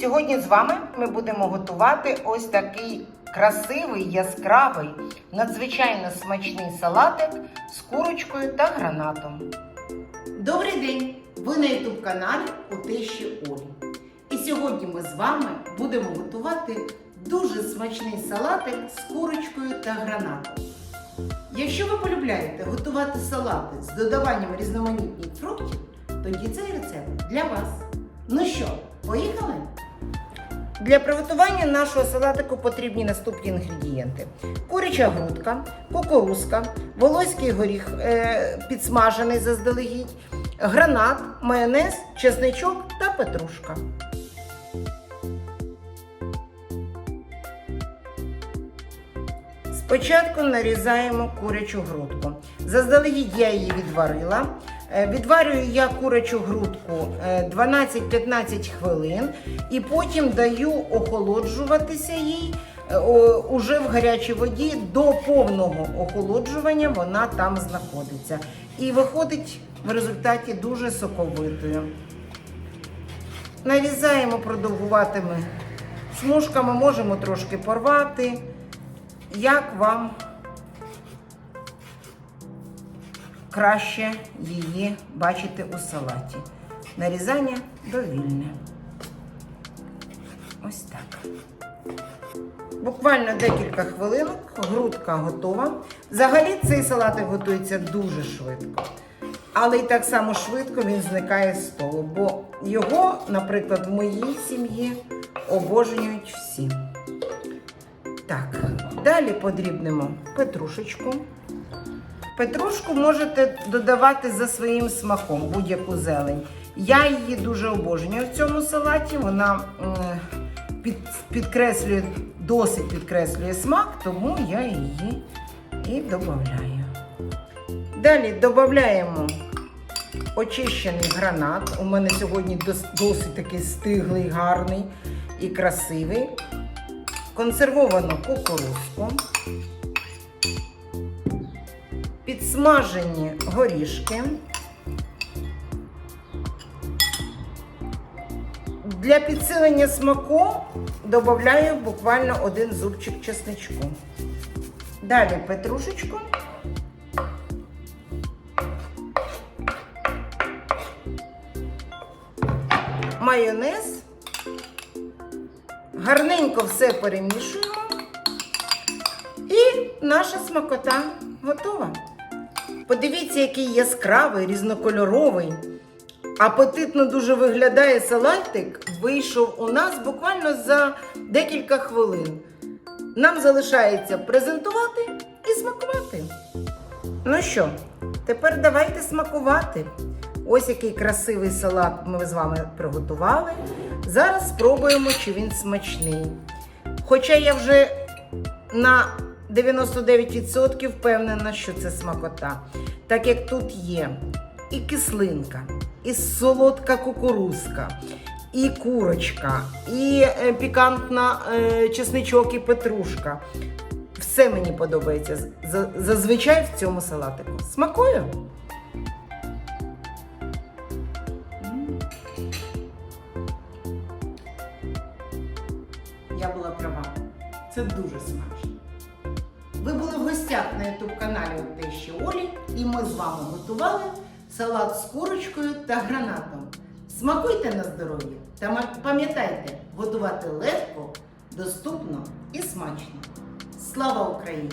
Сьогодні з вами ми будемо готувати ось такий красивий, яскравий, надзвичайно смачний салатик з курочкою та гранатом. Добрий день! Ви на youtube каналі у Олі. І сьогодні ми з вами будемо готувати дуже смачний салатик з курочкою та гранатом. Якщо ви полюбляєте готувати салати з додаванням різноманітних фруктів, тоді цей рецепт для вас. Ну що, поїхали? Для приготування нашого салатику потрібні наступні інгредієнти: куряча грудка, кукурузка, волоський горіх е, підсмажений заздалегідь, гранат, майонез, чесничок та петрушка. Спочатку нарізаємо курячу грудку. Заздалегідь я її відварила. Е, Відварюю я курячу грудку е, 12-15 хвилин і потім даю охолоджуватися їй е, уже в гарячій воді до повного охолоджування вона там знаходиться. І виходить в результаті дуже соковитою. Нарізаємо продовгуватими смужками, можемо трошки порвати. Як вам краще її бачити у салаті? Нарізання довільне. Ось так. Буквально декілька хвилинок, грудка готова. Взагалі цей салатик готується дуже швидко. Але й так само швидко він зникає з столу, бо його, наприклад, в моїй сім'ї обожнюють всі. Так, далі подрібнемо петрушечку. Петрушку можете додавати за своїм смаком, будь-яку зелень. Я її дуже обожнюю в цьому салаті. Вона під, підкреслює, досить підкреслює смак, тому я її і додаю. Далі додаємо очищений гранат. У мене сьогодні досить такий стиглий, гарний і красивий консервовану кукурузку, підсмажені горішки. Для підсилення смаку додаю буквально один зубчик чесничку. Далі петрушечку. Майонез. Гарненько все перемішуємо. І наша смакота готова. Подивіться, який яскравий, різнокольоровий. Апетитно дуже виглядає салатик. Вийшов у нас буквально за декілька хвилин. Нам залишається презентувати і смакувати. Ну що, тепер давайте смакувати. Ось який красивий салат ми з вами приготували. Зараз спробуємо, чи він смачний. Хоча я вже на 99% впевнена, що це смакота. Так як тут є і кислинка, і солодка кукурузка, і курочка, і е, пікантна е, чесничок і петрушка. Все мені подобається зазвичай в цьому салатику. Смакую? Я була права. Це дуже смачно. Ви були в гостях на ютуб-каналі у Тещі Олі, і ми з вами готували салат з курочкою та гранатом. Смакуйте на здоров'я та пам'ятайте, готувати легко, доступно і смачно. Слава Україні!